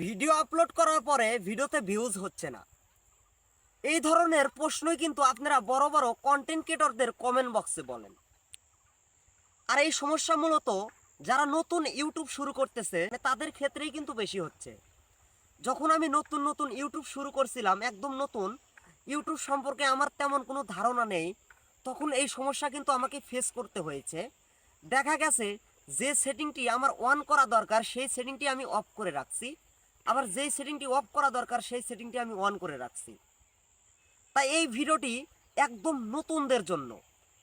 Video upload করার পরে ভিডিওতে ভিউজ হচ্ছে না। এই ধরনের প্রশ্নই কিন্তু আপনারা বড় বড় কন্টেন্ট ক্রিয়েটরদের কমেন্ট বক্সে বলেন। আর এই সমস্যা মূলত যারা নতুন ইউটিউব শুরু করতেছে তাদের ক্ষেত্রেই কিন্তু বেশি হচ্ছে। যখন আমি নতুন নতুন ইউটিউব শুরু করছিলাম, একদম নতুন ইউটিউব সম্পর্কে আমার তেমন কোনো ধারণা নেই, তখন এই সমস্যা কিন্তু আমাকে ফেস করতে হয়েছে। দেখা গেছে যে সেটিংটি আমার অন করা দরকার, সেই সেটিংটি আমি অফ করে রাখছি। আবার যেই সেটিংটি অফ করা দরকার, সেই সেটিংটি আমি অন করে রাখছি। তাই এই ভিডিওটি একদম নতুনদের জন্য।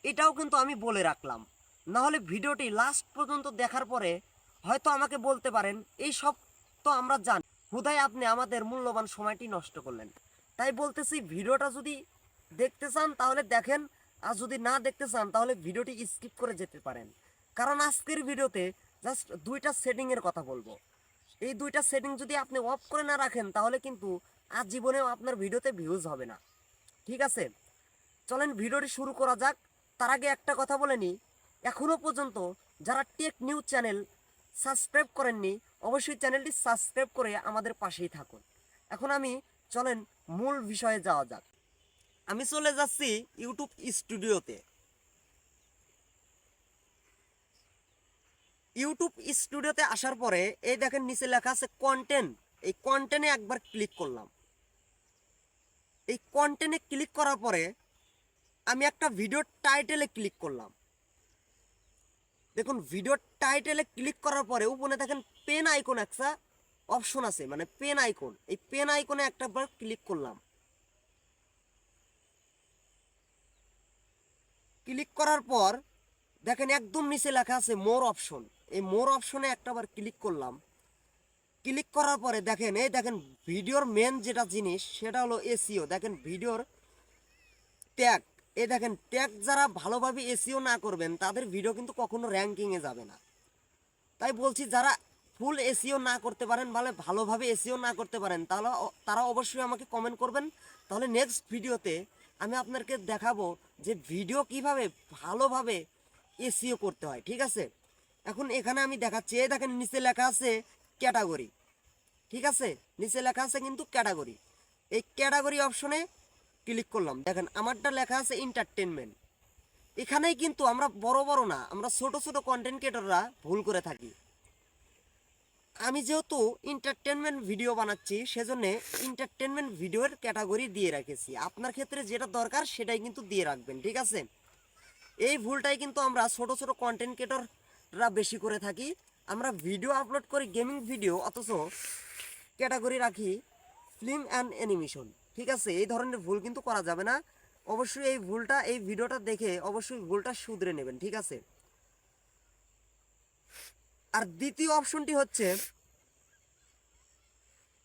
এটাও কিন্তু আমি বলে রাখলাম। না হলে ভিডিওটি লাস্ট পর্যন্ত দেখার পরে হয়তো আমাকে বলতে পারেন, এই সব তো আমরা জানি। হুদায় আপনি আমাদের মূল্যবান সময়টি নষ্ট করলেন। তাই বলতেছি, ভিডিওটা যদি দেখতে চান, তাহলে দেখেন। আর যদি না দেখতে চান, তাহলে ভিডিওটি স্কিপ করে যেতে পারেন। কারণ আজকের ভিডিওতে জাস্ট দুইটা সেটিংয়ের কথা বলব। এই দুইটা সেটিং যদি আপনি অফ করে না রাখেন, তাহলে কিন্তু আজ জীবনেও আপনার ভিডিওতে ভিউজ হবে না। ঠিক আছে? চলেন ভিডিওটি শুরু করা যাক। তার আগে একটা কথা বলে নিই। এখনও পর্যন্ত যারা টেক নিউজ চ্যানেল সাবস্ক্রাইব করেননি, অবশ্যই চ্যানেলটি সাবস্ক্রাইব করে আমাদের পাশেই থাকুন। এখন আমি, চলেন মূল বিষয়ে যাওয়া যাক। আমি চলে যাচ্ছি ইউটিউব স্টুডিওতে ইউটিউব স্টুডিওতে আসার পরে, এই দেখেন নিচে লেখা আছে কন্টেন্ট এই কন্টেন্টে একবার ক্লিক করলাম। এই কন্টেন্টে ক্লিক করার পরে, আমি একটা ভিডিও টাইটেলে ক্লিক করলাম। দেখুন ভিডিও টাইটেলে ক্লিক করার পরে, উপরে দেখেন পেন আইকন একটা অপশন আছে মানে পেন আইকন এই পেন আইকনে একটা বার ক্লিক করলাম। ক্লিক করার পর দেখেন একদম নিচে লেখা আছে মোর অপশন এই মোর অপশনে একটাবার ক্লিক করলাম। ক্লিক করার পরে দেখেন, এই দেখেন ভিডিওর মেন যেটা জিনিস, সেটা হলো এসিও দেখেন ভিডিওর ট্যাগ এই দেখেন ট্যাগ যারা ভালোভাবে এসিও না করবেন, তাদের ভিডিও কিন্তু কখনো র্যাঙ্কিংয়ে যাবে না। তাই বলছি, যারা ফুল এসিও না করতে পারেন মানে ভালোভাবে এসিও না করতে পারেন, তাহলে তারা অবশ্যই আমাকে কমেন্ট করবেন। তাহলে নেক্সট ভিডিওতে আমি আপনাকে দেখাবো যে ভিডিও কীভাবে ভালোভাবে এসিও করতে হয়, ঠিক আছে? এখন এখানে আমি দেখাচ্ছি, এই দেখেন নিচে লেখা আছে ক্যাটাগরি, ঠিক আছে? নিচে লেখা আছে কিন্তু ক্যাটাগরি। এই ক্যাটাগরি অপশনে ক্লিক করলাম। দেখেন, আমারটা লেখা আছে এন্টারটেনমেন্ট এখানেই কিন্তু আমরা বড় বড় না, আমরা ছোট ছোট কন্টেন্ট ক্রিয়েটররা ভুল করে থাকি। আমি যেহেতু এন্টারটেনমেন্ট ভিডিও বানাচ্ছি, সেজন্য এন্টারটেনমেন্ট ভিডিওর ক্যাটাগরি দিয়ে রেখেছি। আপনার ক্ষেত্রে যেটা দরকার, সেটাই কিন্তু দিয়ে রাখবেন, ঠিক আছে? এই ভুলটাই কিন্তু আমরা ছোট ছোট কন্টেন্ট ক্রিয়েটররা বেশি করে থাকি। আমরা ভিডিও আপলোড করি গেমিং ভিডিও অথচ ক্যাটাগরি রাখি ফিল্ম অ্যান্ড অ্যানিমেশন ঠিক আছে, এই ধরনের ভুল কিন্তু করা যাবে না। অবশ্যই এই ভুলটা, এই ভিডিওটা দেখে অবশ্যই ভুলটা শুধরে নেবেন, ঠিক আছে? আর দ্বিতীয় অপশনটি হচ্ছে,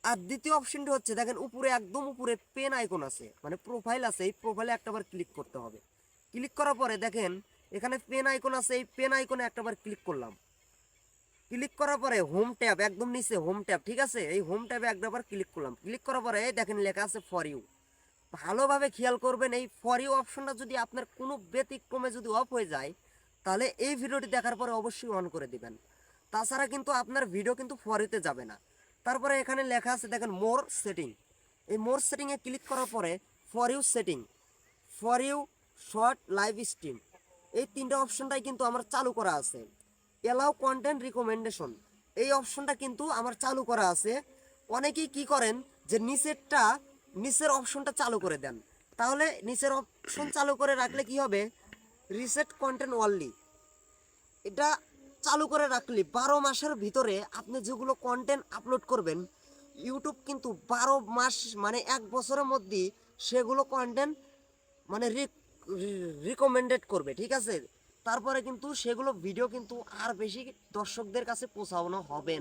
আর দ্বিতীয় অপশনটি হচ্ছে, দেখেন উপরে একদম উপরে পেন আইকন আছে মানে প্রোফাইল আছে, এই প্রোফাইলে একটাবার ক্লিক করতে হবে। ক্লিক করার পরে দেখেন, এখানে পেন আইকন আছে, এই পেন আইকনে একটাবার ক্লিক করলাম। ক্লিক করার পরে হোম ট্যাব একদম নিচে হোম ট্যাব ঠিক আছে? এই হোম ট্যাবে একবার ক্লিক করলাম। ক্লিক করার পরে দেখেন লেখা আছে ফর ইউ ভালোভাবে খেয়াল করবেন, এই ফর ইউ অপশনটা যদি আপনার কোনো ব্যতিক্রমে যদি অফ হয়ে যায়, তাহলে এই ভিডিওটি দেখার পরে অবশ্যই অন করে দিবেন। তাছাড়া কিন্তু আপনার ভিডিও কিন্তু ফর ইউতে যাবে না। তারপরে এখানে লেখা আছে, দেখেন মোর সেটিং এই মোর সেটিংয়ে ক্লিক করার পরে for you setting for you short live stream. এই তিনটা অপশনটাই কিন্তু আমার চালু করা আছে। এলাও কন্টেন্ট রিকমেন্ডেশন এই অপশনটা কিন্তু আমার চালু করা আছে। অনেকেই কি করেন যে নিচেরটা, নিচের অপশনটা চালু করে দেন। তাহলে নিচের অপশন চালু করে রাখলে কি হবে? রিসেট কন্টেন্ট অনলি এটা চালু করে রাখলে বারো মাসের ভিতরে আপনি যেগুলো কন্টেন্ট আপলোড করবেন ইউটিউব কিন্তু বারো মাস মানে এক বছরের মধ্যেই সেগুলো কন্টেন্ট মানে রিকমেন্ডেড করবে, ঠিক আছে? তারপরে কিন্তু সেগুলো ভিডিও কিন্তু আর বেশি দর্শকদের কাছে পৌঁছানো হবে